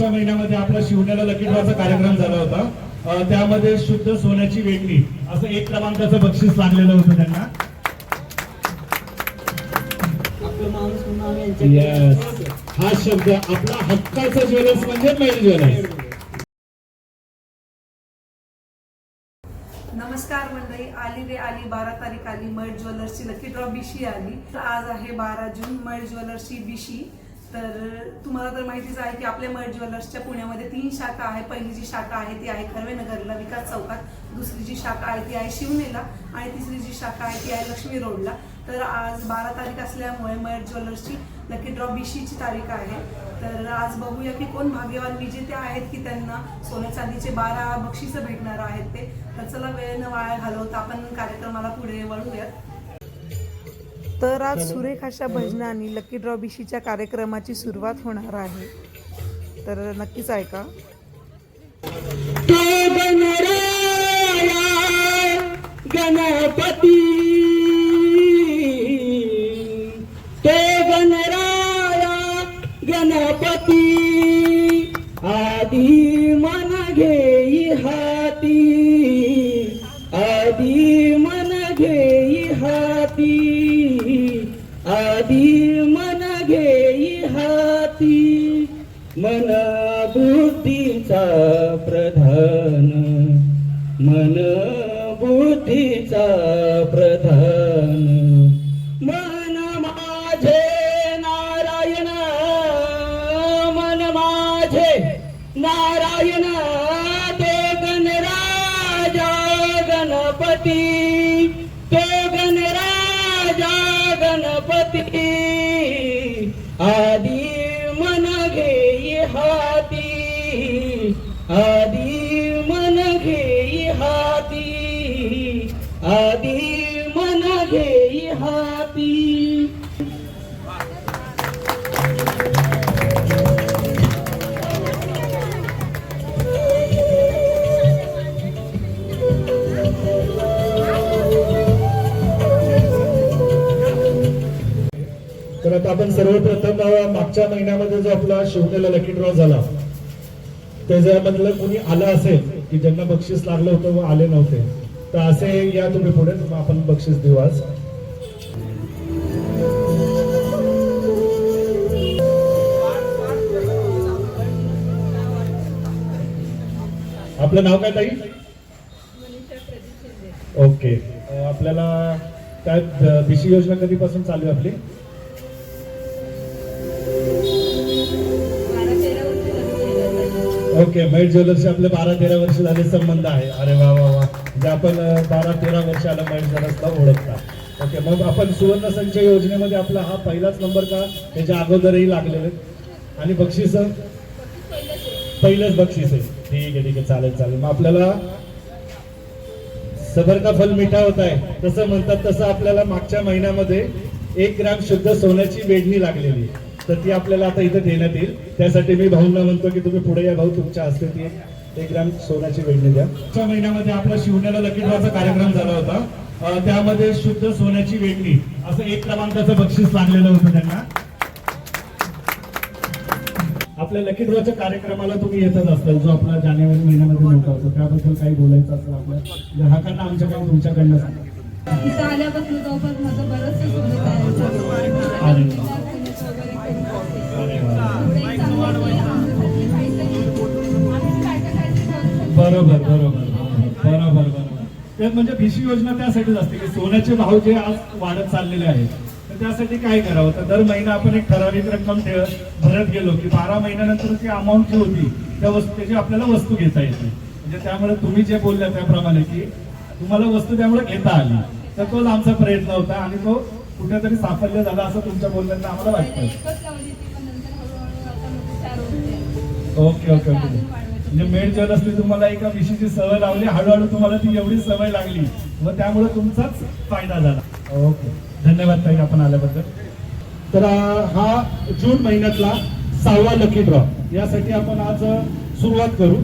महिन्यामध्ये आपला शिवण्याला लकी ड्रॉचा कार्यक्रम झाला होता. अ, त्यामध्ये शुद्ध सोन्याची वेगणी असं एक क्रमांकाचं बक्षीस लागलेलं होतं त्यांना. हा शब्द आपला हक्काचा ज्वेलर्स म्हणजे मेल ज्वेलर्स. नमस्कार मंडळी आली रे आली बारा तारीख आली मळ ज्वेलर्सची लकी ड्रॉ बिशी आली. तर आज आहे बारा जून मळ ज्वेलर्सची बिशी. तर तुम्हाला तर माहितीच आहे की आपल्या मळ ज्वेलर्सच्या पुण्यामध्ये तीन शाखा आहे. पहिली जी शाखा आहे ती आहे खर्वेनगरला विकास चौकात. दुसरी जी शाखा आहे ती आहे शिवनेला. आणि तिसरी जी शाखा आहे ती आहे लक्ष्मी रोडला. तर आज बारा तारीख असल्यामुळे मयर ज्वेलर्सची लकी ड्रॉ बीशीची तारीख आहे. तर आज बघूया की कोण भाग्यवान विजेते आहेत की त्यांना सोन्या चांदीचे बारा बक्षिसं भेटणार आहेत ते. तर चला वेळ न वाया घालवता आपण कार्यक्रमाला पुढे वळूयात. तर आज सुरेख अशा भजनाने लकी ड्रॉ बिशीच्या कार्यक्रमाची सुरुवात होणार आहे. तर नक्कीच ऐका. तो गणराया गणपती तो गणराया गणपती आधी मन घेई हाती आधी मन घेई हाती. आधी मन घेई हाती मन बुद्धीचा प्रधान. मन बुद्धीचा प्रधान. मन माझे नारायण मन माझे नारायण ते गणराजा गणपती ते गणपती आदि मन घे हाती. आपण सर्वप्रथम मागच्या महिन्यामध्ये जो आपला शिवनेला लकी ड्रॉ झाला त्याच्यामधलं कोणी आलं असेल की ज्यांना बक्षीस लागलं होतं व आले नव्हते तर असे या तुम्ही पुढे आपण बक्षीस देऊ आज. आपलं नाव काय ताई? ओके. आपल्याला काय बीसी योजना कधीपासून चालू आहे आपली? ओके मैट ज्वेलर्सचे आपले बारा तेरा वर्ष झाले संबंध आहे. अरे वा वा वा. म्हणजे आपण बारा तेरा वर्षाला मैट ज्वेलर्सला ओळखता. ओके मग आपण सुवर्ण संचय योजनेमध्ये आपला हा पहिलाच नंबर का? त्याच्या अगोदरही लागलेले. आणि बक्षीस? पहिलंच बक्षीस आहे. ठीक आहे ठीक आहे. चालेल चालेल. मग आपल्याला सबर का फल मिठा होत आहे. तसं म्हणतात तसं आपल्याला मागच्या महिन्यामध्ये एक ग्राम शुद्ध सोन्याची वेढणी लागलेली तर ती आपल्याला आता इथे देण्यात येईल. त्यासाठी मी भाऊंना म्हणतो की तुम्ही पुढे या भाऊ तुमच्या हस्ते ती एक- ग्राम सोन्याची वेढणी द्या. मागच्या महिन्यामध्ये आपला शिवण्याला लकी ड्रॉचा कार्यक्रम झाला होता. अं, त्यामध्ये शुद्ध सोन्याची वेढणी असं एक क्रमांकाचं बक्षीस लागलेलं होतं त्यांना. आपल्या लकी ड्रॉच्या कार्यक्रमाला तुम्ही येतच असताल जो आपला जानेवारी महिन्यामध्ये मोठा होतो. त्याबद्दल काही बोलायचं असेल आपल्या ग्राहकांना आमच्याकडे तुमच्याकडनं सांगा. इथं आल्यापासून जवळपास माझं बरंचसं बरोबर बरोबर बरोबर बरोबर. ते म्हणजे भिशी योजना त्यासाठीच असते की सोन्याचे भाव जे आज वाढत चाललेले आहेत तर त्यासाठी काय करावं? तर दर महिना आपण एक ठराविक रक्कम भरत गेलो की बारा महिन्यानंतर ती अमाऊंट जी होती त्या वस्तू त्याची आपल्याला वस्तू घेता येते म्हणजे त्यामुळे तुम्ही जे बोलल्या त्याप्रमाणे की तुम्हाला वस्तू त्यामुळे घेता आली. तर तोच आमचा प्रयत्न होता आणि तो कुठेतरी साफल्य झाला असं तुमच्या बोलण्यात आम्हाला वाटतं. Okay okay okay. म्हणजे मेड ज्वेलर्सनी तुम्हाला एका विषयीची सवय लावली हळूहळू तुम्हाला ती एवढी सवय लागली. व त्यामुळे तुमचाच फायदा झाला. ओके. धन्यवाद ताई आपण आल्याबद्दल. तर हा जून महिन्यातला सहावा लकी ड्रॉ यासाठी आपण आज सुरुवात करू.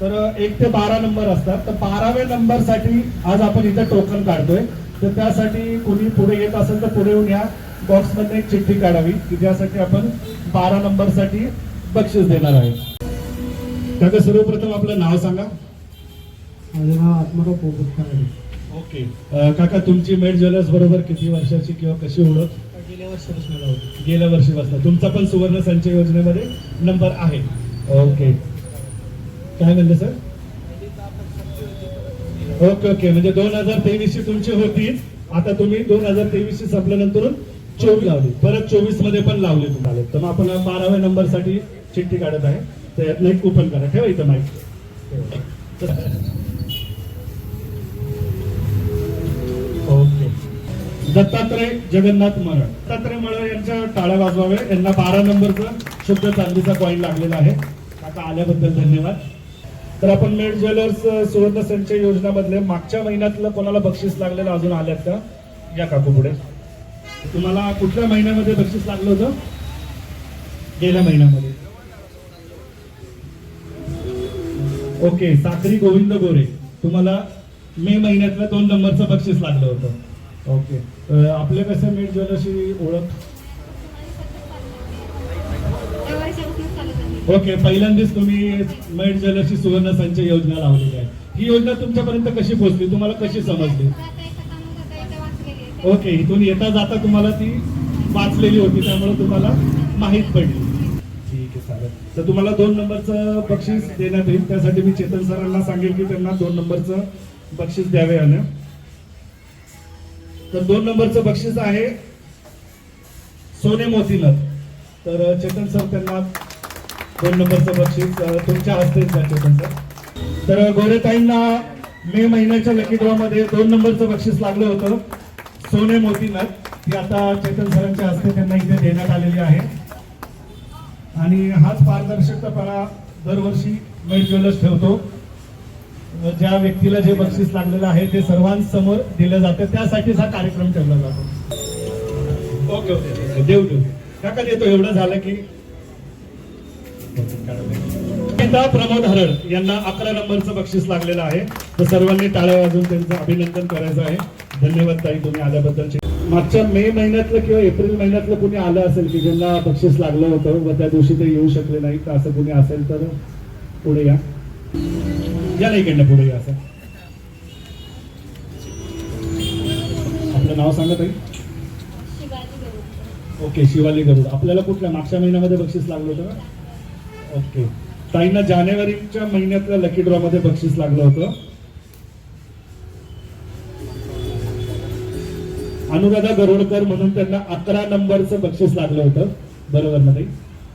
तर एक ते बारा नंबर असतात. तर बाराव्या नंबरसाठी आज आपण इथं टोकन काढतोय. तर त्यासाठी कोणी पुढे येत असेल तर पुढे येऊन या बॉक्समध्ये एक चिठ्ठी काढावी. की ज्यासाठी आपण बारा नंबरसाठी बक्षीस देणार आहे. काका सर्वप्रथम आपलं नाव सांगा. माझं नाव आत्माराव पोपट खराडे. ओके. अं, काका तुमची मेड ज्वेलर्स बरोबर किती वर्षाची किंवा कशी ओळख? गेल्या वर्षापासून मला होती. गेल्या वर्षी बसला. तुमचा पण सुवर्ण संचय योजनेमध्ये नंबर आहे. ओके. काय म्हणलं सर? Okay okay. म्हणजे दोन हजार तेवीस ची तुमची होतीच आता तुम्ही दोन हजार तेवीस ची संपल्यानंतर चोवीस लावली. परत चोवीसमध्ये पण लावली तुम्हाला. तर मग आपण बाराव्या नंबरसाठी चिठ्ठी काढत आहे. तर यातलं एक कुपन करा. ठेवा इथं माहिती ओके. दत्तात्रय जगन्नाथ मरण. दत्तात्रय मरण यांच्या टाळ्या वाजवावे. यांना बारा नंबरचा शुद्ध चांदीचा कॉईन लागलेला आहे. आता आल्याबद्दल धन्यवाद. तर आपण मेड ज्वेलर्स सुवर्ण संचय योजनामधले मागच्या महिन्यातलं कोणाला बक्षीस लागलेलं अजून आल्यात का? या काकू पुढे. तुम्हाला कुठल्या महिन्यामध्ये बक्षीस लागलं होतं? गेल्या महिन्यामध्ये. ओके साखरी गोविंद गोरे. तुम्हाला मे महिन्यातलं दोन नंबरचं बक्षीस लागलं होतं. ओके आपले कसं मीठ ज्वेलर्सची ओळख? ओके पहिल्यांदाच तुम्ही मेट ज्वेलर्सची सुवर्ण संचय योजना लावलेली आहे. ही योजना तुमच्यापर्यंत कशी पोहोचली? तुम्हाला कशी समजली? ओके इथून येता जाता तुम्हाला ती वाचलेली होती त्यामुळे तुम्हाला माहीत पडली. तर तुम्हाला दोन नंबरचं बक्षीस देण्यात येईल. त्यासाठी मी चेतन सरांना सांगेल की त्यांना दोन नंबरचं बक्षीस द्यावे आणि तर दोन नंबरचं बक्षीस आहे सोने मोतीनथ तर चेतन सर त्यांना दोन नंबरचं बक्षीस तुमच्या हस्तेच द्या चेतन सर. तर गोरेताईंना मे महिन्याच्या लकी ड्रॉमध्ये दोन नंबरचं बक्षीस लागलं होतं सोने मोतीनाथ ती आता चेतन सरांच्या हस्ते त्यांना इथे देण्यात आलेली आहे. आणि हाच पारदर्शकतापणा दरवर्षी मेट ज्वेलर्स ठेवतो. ज्या व्यक्तीला जे बक्षीस लागलेलं आहे ते सर्वांसमोर दिलं जातं. त्यासाठीच हा कार्यक्रम ठेवला जातो. ओके ओके देऊ देऊ. काका देतो. एवढं झालं की प्रमोद हरड यांना अकरा नंबरचं बक्षीस लागलेलं आहे. तर सर्वांनी टाळ्या वाजून त्यांचं अभिनंदन करायचं आहे. धन्यवाद ताई तुम्ही आल्याबद्दल मागच्या मे महिन्यातलं किंवा एप्रिल महिन्यातलं कुणी आलं असेल की ज्यांना बक्षीस लागलं होतं व त्या दिवशी ते येऊ शकले नाही तर असं कुणी असेल तर पुढे या. या नाही इकडनं पुढे या असं आपलं नाव सांगा ताई. ओके शिवाली गरुड. आपल्याला कुठल्या? मागच्या महिन्यामध्ये बक्षीस लागलं होतं ओके. ताईंना जानेवारीच्या महिन्यातल्या लकी ड्रॉ मध्ये बक्षीस लागलं होतं. अनुराधा गरुडकर म्हणून त्यांना अकरा नंबरचं बक्षीस लागलं होतं. बरोबर ना ताई?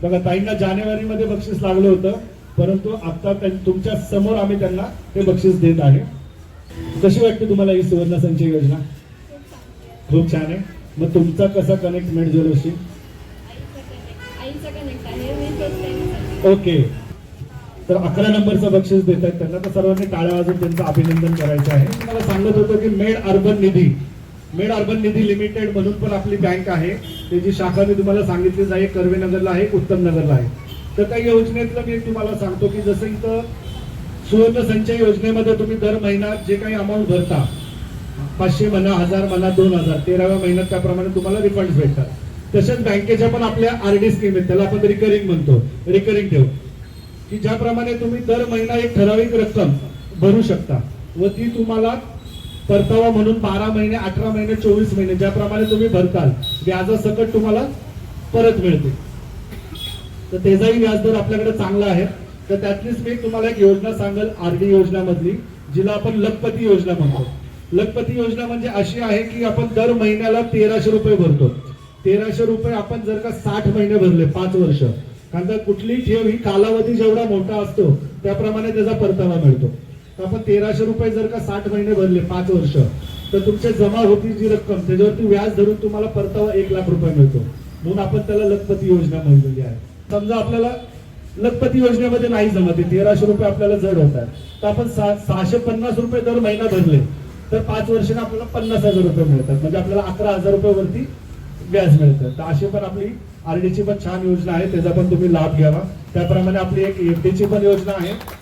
बघा ताईंना जानेवारीमध्ये बक्षीस लागलं होतं परंतु आता तुमच्यासमोर आम्ही त्यांना ते बक्षीस देत आहे. कशी वाटते तुम्हाला ही सुवर्ण संचय योजना? खूप छान आहे. मग तुमचा कसा कनेक्ट मेड ज्वेलर्सशी ओके तर अकरा नंबरचं बक्षीस देत आहेत. त्यांना तर सर्वांनी टाळ्या वाजून त्यांचं अभिनंदन करायचं आहे. मला सांगत होतं की Mede urban Nidhi Mede urban Nidhi limited म्हणून पण आपली बँक आहे. त्याची शाखा मी तुम्हाला सांगितलीच आहे कर्वे नगरला आहे उत्तम नगरला आहे. तर त्या योजनेतलं मी तुम्हाला सांगतो की जसं इथं सुवर्ण संचय योजनेमध्ये तुम्ही दर महिना जे काही अमाऊंट भरता पाचशे म्हणा हजार म्हणा दोन हजार तेराव्या महिन्यात त्याप्रमाणे तुम्हाला रिफंड भेटतात. तसेच बँकेच्या पण आपल्या आरडी स्कीम आहेत त्याला आपण रिकरिंग म्हणतो. रिकरिंग ठेव. की ज्याप्रमाणे तुम्ही दर महिना एक ठराविक रक्कम भरू शकता व ती तुम्हाला परतावा म्हणून बारा महिने अठरा महिने चोवीस महिने ज्याप्रमाणे तुम्ही भरताल व्याजासकट तुम्हाला परत मिळते. तर त्याचाही व्याजदर आपल्याकडे चांगला आहे. तर त्यातलीच मी तुम्हाला एक योजना सांगेल आरडी योजना मधली जिला आपण लखपती योजना म्हणतो. लखपती योजना म्हणजे अशी आहे की आपण दर महिन्याला तेराशे रुपये भरतो. तेराशे रुपये आपण जर का साठ महिने भरले पाच वर्ष कारण का कुठलीही ठेव ही कालावधी जेवढा मोठा असतो त्याप्रमाणे त्याचा परतावा मिळतो. तर आपण तेराशे रुपये जर का साठ महिने भरले पाच वर्ष तर तुमच्या जमा होती जी रक्कम त्याच्यावरती व्याज धरून तुम्हाला परतावा एक लाख रुपये मिळतो. म्हणून आपण त्याला लखपती योजना म्हणलेली आहे. समजा आपल्याला लखपती योजनेमध्ये नाही जमत तेराशे रुपये आपल्याला जड होतात तर आपण सहा- सहाशे पन्नास रुपये दर महिना भरले तर पाच वर्षाने आपल्याला पन्नास हजार रुपये मिळतात. म्हणजे आपल्याला अकरा हजार रुपये वरती व्याज मिळतं. तर अशी पण आपली आरडीची पण छान योजना आहे त्याचा पण तुम्ही लाभ घ्यावा. त्याप्रमाणे आपली एक एफडीची पण योजना आहे.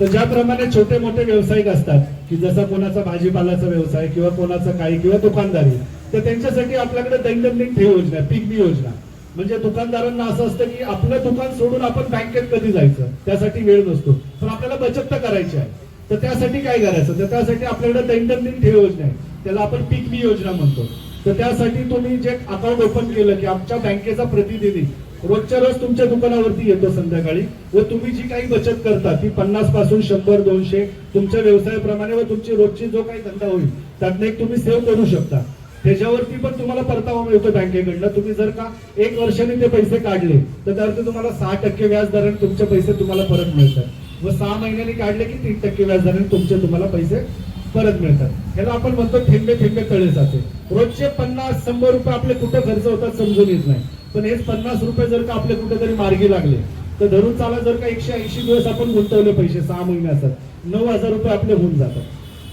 तर ज्याप्रमाणे छोटे मोठे व्यावसायिक असतात की जसा कोणाचा भाजीपालाचा व्यवसाय किंवा कोणाचा काही किंवा दुकानदारी तर त्यांच्यासाठी आपल्याकडे दैनंदिन ठेव योजना पिगमी योजना. म्हणजे दुकानदारांना असं असतं की आपलं दुकान सोडून आपण बँकेत कधी जायचं? त्यासाठी वेळ नसतो. पण आपल्याला बचत तर करायची आहे. तर त्यासाठी काय करायचं? तर त्यासाठी आपल्याकडे दैनंदिन ठेव योजना आहे. त्याला आपण पीक बी योजना म्हणतो. तर त्यासाठी तुम्ही जे अकाउंट ओपन केलं की आमच्या बँकेचा प्रतिनिधी रोजच्या रोज तुमच्या दुकानावरती येतो संध्याकाळी व तुम्ही जी काही बचत करता ती पन्नासपासून शंभर दोनशे तुमच्या व्यवसायाप्रमाणे व तुमची रोजची जो काही धंदा होईल त्यातनं एक तुम्ही सेव्ह करू शकता. त्याच्यावरती पण तुम्हाला परतावा मिळतो बँकेकडनं. तुम्ही जर का एक वर्षाने ते पैसे काढले तर त्यावरती तुम्हाला सहा टक्के व्याज दराने तुमचे पैसे तुम्हाला परत मिळतात. व सहा महिन्यांनी काढले की तीन टक्के व्याज दराने तुमचे तुम्हाला पैसे परत मिळतात. ह्याला आपण म्हणतो थेंबे थेंबे तळे जाते. रोजचे पन्नास शंभर रुपये आपले कुठं खर्च होतात समजून येत नाही. पण हेच पन्नास रुपये जर का आपले कुठेतरी मार्गी लागले तर धरून चाला जर का एकशे ऐंशी दिवस आपण गुंतवले पैसे सहा महिने असतात नऊ हजार रुपये आपले होऊन जातात.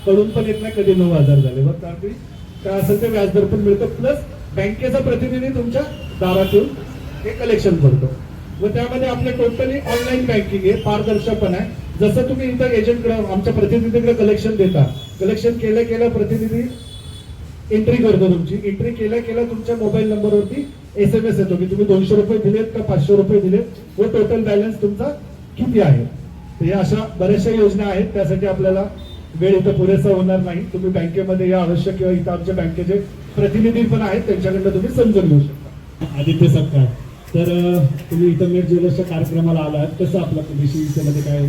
कळून पण येत नाही कधी नऊ हजार झाले. बघ त्यावेळी काय असेल ते व्याजदर पण मिळतं. प्लस बँकेचा प्रतिनिधी तुमच्या दारात येऊन हे कलेक्शन करतो व त्यामध्ये आपले टोटली ऑनलाईन बँकिंग आहे पारदर्शक पण आहे. जसं तुम्ही इथं एजंटकडे आमच्या प्रतिनिधीकडे कलेक्शन देता कलेक्शन केल्या केल्या प्रतिनिधी एंट्री करतो तुमची. एंट्री केल्या केल्या तुमच्या मोबाईल नंबरवरती एस एम एस येतो की तुम्ही दोनशे रुपये दिलेत का पाचशे रुपये दिलेत? व टोटल बॅलन्स तुमचा किती आहे? तर या अशा बऱ्याचशा योजना आहेत. त्यासाठी आपल्याला वेळ इथं पुरेसा होणार नाही. तुम्ही बँकेमध्ये या आवश्यक किंवा इथं आमच्या बँकेचे प्रतिनिधी पण आहेत. त्यांच्याकडनं तुम्ही समजून घेऊ शकता. आदित्य सपकाळ तर तुम्ही इथं मेट ज्वेलर्सच्या कार्यक्रमाला आलात. कसं आपला विषयमध्ये काय?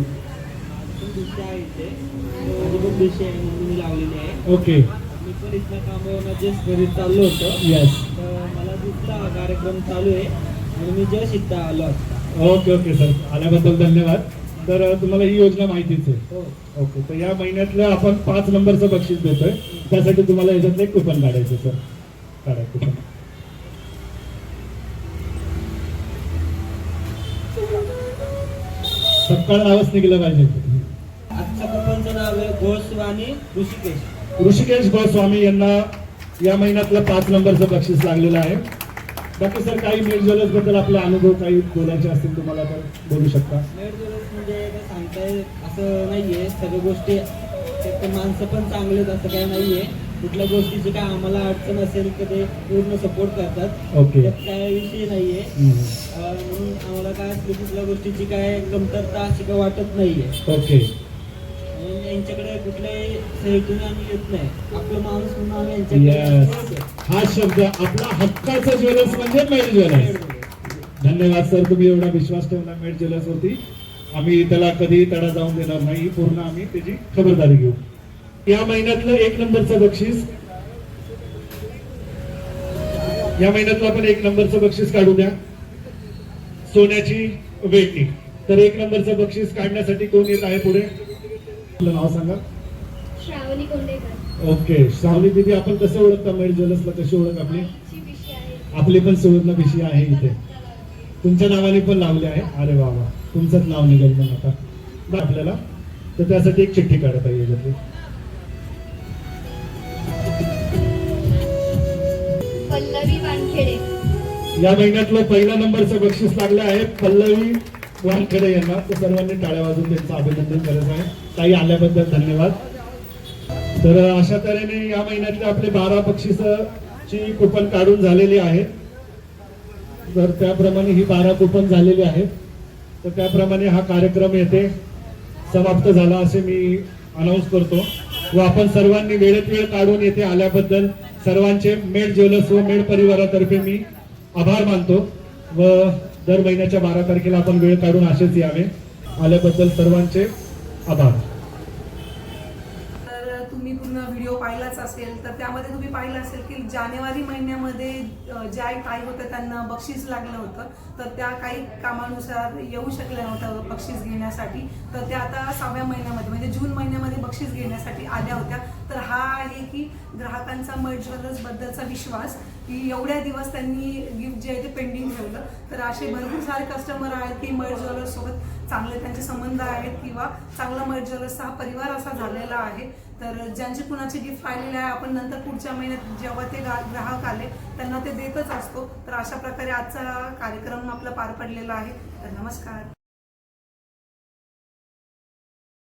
ओके. पण इथल्या कामावरून जस्ट घरी चाललो होतो. यस तर मला दिसला हा कार्यक्रम चालू आहे आणि मी जस्ट इथं आलो आता. ओके ओके सर आल्याबद्दल धन्यवाद. तर अं, तुम्हाला ही योजना माहितीच आहे. हो. ओके तर या महिन्यातलं आपण पाच नंबरचं बक्षीस देतोय. त्यासाठी तुम्हाला याच्यातलं एक कुपन काढायचं सर काढा कुपन सकाळ नावच निघलं पाहिजे. आजच्या कुपनचं नाव आहे गोस्वामी ऋषिकेश. ऋषिकेश गोस्वामी यांना या महिन्यातलं पाच नंबरचं बक्षीस लागलेलं आहे. बाकी सर काही मेल ज्वेलर्सबद्दल आपला अनुभव काही बोलायचे असतील तुम्हाला तर बोलू शकता. नेट ज्वेलर्स म्हणजे काय सांगताय असं नाहीये. सगळ्या गोष्टी माणसं पण चांगले आहेत असं काही नाहीये. कुठल्या गोष्टीची काय आम्हाला अडचण असेल तर ते पूर्ण सपोर्ट करतात. ओके काय विषय नाहीये. म्हणून आम्हाला काय कुठल्या गोष्टीची काय कमतरता अशी काय वाटत नाहीये. ओके यांच्याकडे कुठल्याही आम्ही येत नाही. आपलं माणूस म्हणून आम्ही Yes. यांच्याकडे हा शब्द आपला हक्काचं ज्वेलर्स म्हणजे मेड ज्वेलर्स धन्यवाद सर. तुम्ही एवढा विश्वास ठेवला मेड ज्वेलर्स वरती आम्ही त्याला कधी तडा जाऊन देणार नाही. पूर्ण आम्ही त्याची खबरदारी घेऊ. या महिन्यातलं एक नंबरचं बक्षीस. या महिन्यातलं आपण एक नंबरचं बक्षीस काढू द्या. सोन्याची वेटणी तर एक नंबरचं बक्षीस काढण्यासाठी कोण येत आहे पुढे? आपलं नाव सांगा. श्रावणी कोंडेकर. ओके. सावली दिदी आपण कसं ओळखता? मेड ज्वेलर्सला कशी ओळख आपली? आपली पण सुवर्ण पिशी आहे इथे. तुमच्या नावाने पण लावले आहे. अरे वा वा. तुमचंच नाव निघेल मग आता. आपल्याला. तर त्यासाठी एक चिठ्ठी काढत याच्यातली. पल्लवी वानखेडे. या महिन्यातलं पहिल्या नंबरचं बक्षीस लागलं आहे पल्लवी वानखेडे यांना. तर सर्वांनी टाळ्या वाजून त्यांचं अभिनंदन करत आहे. ताई आल्याबद्दल धन्यवाद. तर अशा तऱ्हेने या महिन्यातले आपले बारा बक्षिसाची कुपन काढून झालेली आहेत तर त्याप्रमाणे ही बारा कुपन झालेली आहेत. तर त्याप्रमाणे हा कार्यक्रम येथे समाप्त झाला असे मी अनाऊन्स करतो. व आपण सर्वांनी वेळेत वेळ काढून येथे आल्याबद्दल सर्वांचे मेड ज्वेलर्स व मेड परिवारातर्फे मी आभार मानतो. व दर महिन्याच्या बारा तारखेला आपण वेळ काढून असेच यावे. आल्याबद्दल सर्वांचे आभार. असेल तर त्यामध्ये तुम्ही पाहिलं असेल की जानेवारी महिन्यामध्ये ज्या काही होत्या त्यांना बक्षीस लागलं होतं तर त्या काही कामानुसार येऊ शकल्या नव्हत्या बक्षीस घेण्यासाठी. तर त्या आता सहाव्या महिन्यामध्ये म्हणजे जून महिन्यामध्ये बक्षीस घेण्यासाठी आल्या होत्या. तर हा आहे की ग्राहकांचा मर्ज ज्वेलर्स बद्दलचा विश्वास की एवढ्या दिवस त्यांनी गिफ्ट जे आहे ते पेंडिंग ठेवलं. तर असे भरपूर सारे कस्टमर आहेत की मर्ज ज्वेलर्स सोबत चांगले त्यांचे संबंध आहेत किंवा चांगला मर्ज ज्वेलर्सचा हा परिवार असा झालेला आहे. तर ज्यांचे कुणाचे गिफ्ट राहिलेले आहे आपण नंतर पुढच्या महिन्यात जेव्हा ते ग्राहक आले त्यांना ते देतच असतो. तर अशा प्रकारे आजचा कार्यक्रम आपला पार पडलेला आहे. तर नमस्कार.